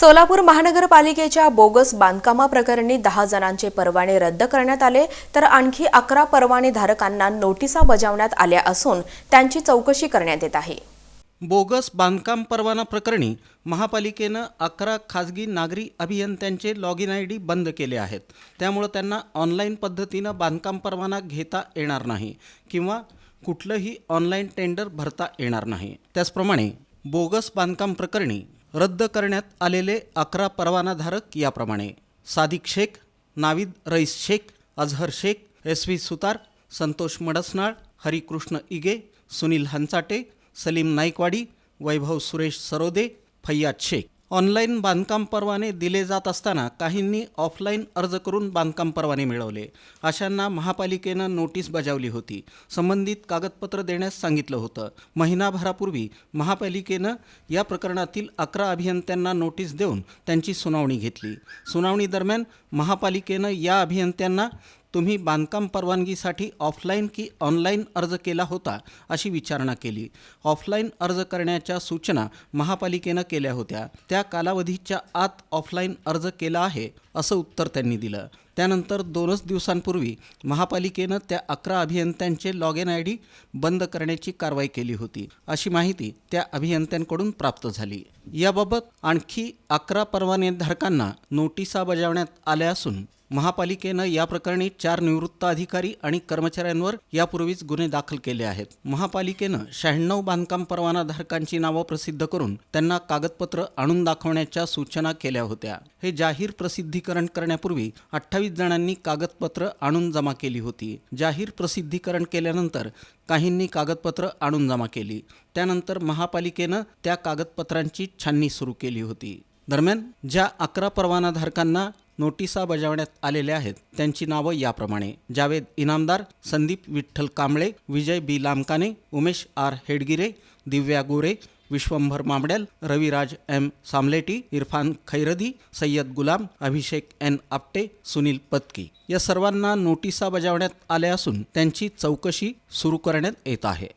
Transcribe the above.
सोलापूर महानगरपालिकेच्या बोगस बांधकामाप्रकरणी दहा जणांचे परवाने रद्द करण्यात आले तर आणखी अकरा परवाने धारकांना नोटिसा बजावण्यात आल्या असून त्यांची चौकशी करण्यात येत आहे. बोगस बांधकाम परवाना प्रकरणी महापालिकेनं अकरा खाजगी नागरी अभियंत्यांचे लॉग इन आय डी बंद केले आहेत. त्यामुळं त्यांना ऑनलाईन पद्धतीनं बांधकाम परवाना घेता येणार नाही किंवा कुठलंही ऑनलाईन टेंडर भरता येणार नाही. त्याचप्रमाणे बोगस बांधकाम प्रकरणी रद्द करण्यात आलेले अकरा परवानाधारक याप्रमाणे. Sadiq Shaikh Navid Rais Shaikh Azhar Shaikh S V Sutar Santosh Madasnal Harikrishna Ige Sunil Hanchate Salim Naikwadi Vaibhav Suresh Sarode Faiyad Shaikh. Online बांधकाम परवाने दिले जात असताना काहींनी ऑफलाईन अर्ज करून बांधकाम परवाने मिळवले. अशांना महापालिकेनं नोटीस बजावली होती. संबंधित कागदपत्र देण्यास सांगितलं होतं. महिनाभरापूर्वी महापालिकेनं या प्रकरणातील अकरा अभियंत्यांना नोटीस देऊन त्यांची सुनावणी घेतली. सुनावणी दरम्यान महापालिकेनं या अभियंत्यांना तुम्ही बांधकाम परवानगीसाठी ऑफलाईन की ऑनलाईन अर्ज केला होता अशी विचारणा केली. ऑफलाईन अर्ज करण्याच्या सूचना महापालिकेनं केल्या होत्या. त्या कालावधीच्या आत ऑफलाईन अर्ज केला आहे असं उत्तर त्यांनी दिलं. त्यानंतर दोनच दिवसांपूर्वी महापालिकेनं त्या अकरा अभियंत्यांचे लॉग इन आय डी बंद करण्याची कारवाई केली होती अशी माहिती त्या अभियंत्यांकडून प्राप्त झाली. याबाबत आणखी अकरा परवानेधारकांना नोटिसा बजावण्यात आल्या असून महापालिकेनं या प्रकरणी चार निवृत्त अधिकारी आणि कर्मचाऱ्यांवर यापूर्वीच गुन्हे दाखल केले आहेत. महापालिकेनं शहाण्णव बांधकाम परवानाधारकांची नावं प्रसिद्ध करून त्यांना कागदपत्र आणून दाखवण्याच्या सूचना केल्या होत्या. हे जाहीर प्रसिद्धीकरण करण्यापूर्वी अठ्ठावीस जणांनी कागदपत्र आणून जमा केली होती. जाहीर प्रसिद्धीकरण केल्यानंतर काहींनी कागदपत्र आणून जमा केली. त्यानंतर महापालिकेनं त्या कागदपत्रांची छाननी सुरू केली होती. दरम्यान ज्या अकरा परवानाधारकांना नोटिसा बजावण्यात आलेल्या आहेत. त्यांची नावं याप्रमाणे. Javed Inamdar Sandeep Vitthal Kamble Vijay B. Lamkane Umesh R. Hedgire Divya Gore Vishwambhar Mamdyal Raviraj M. Samleti Irfan Khairdi Sayyad Gulam Abhishek N. Apte Sunil Patki. या सर्वांना नोटिसा बजावण्यात आल्या असून त्यांची चौकशी सुरू करण्यात येत आहे.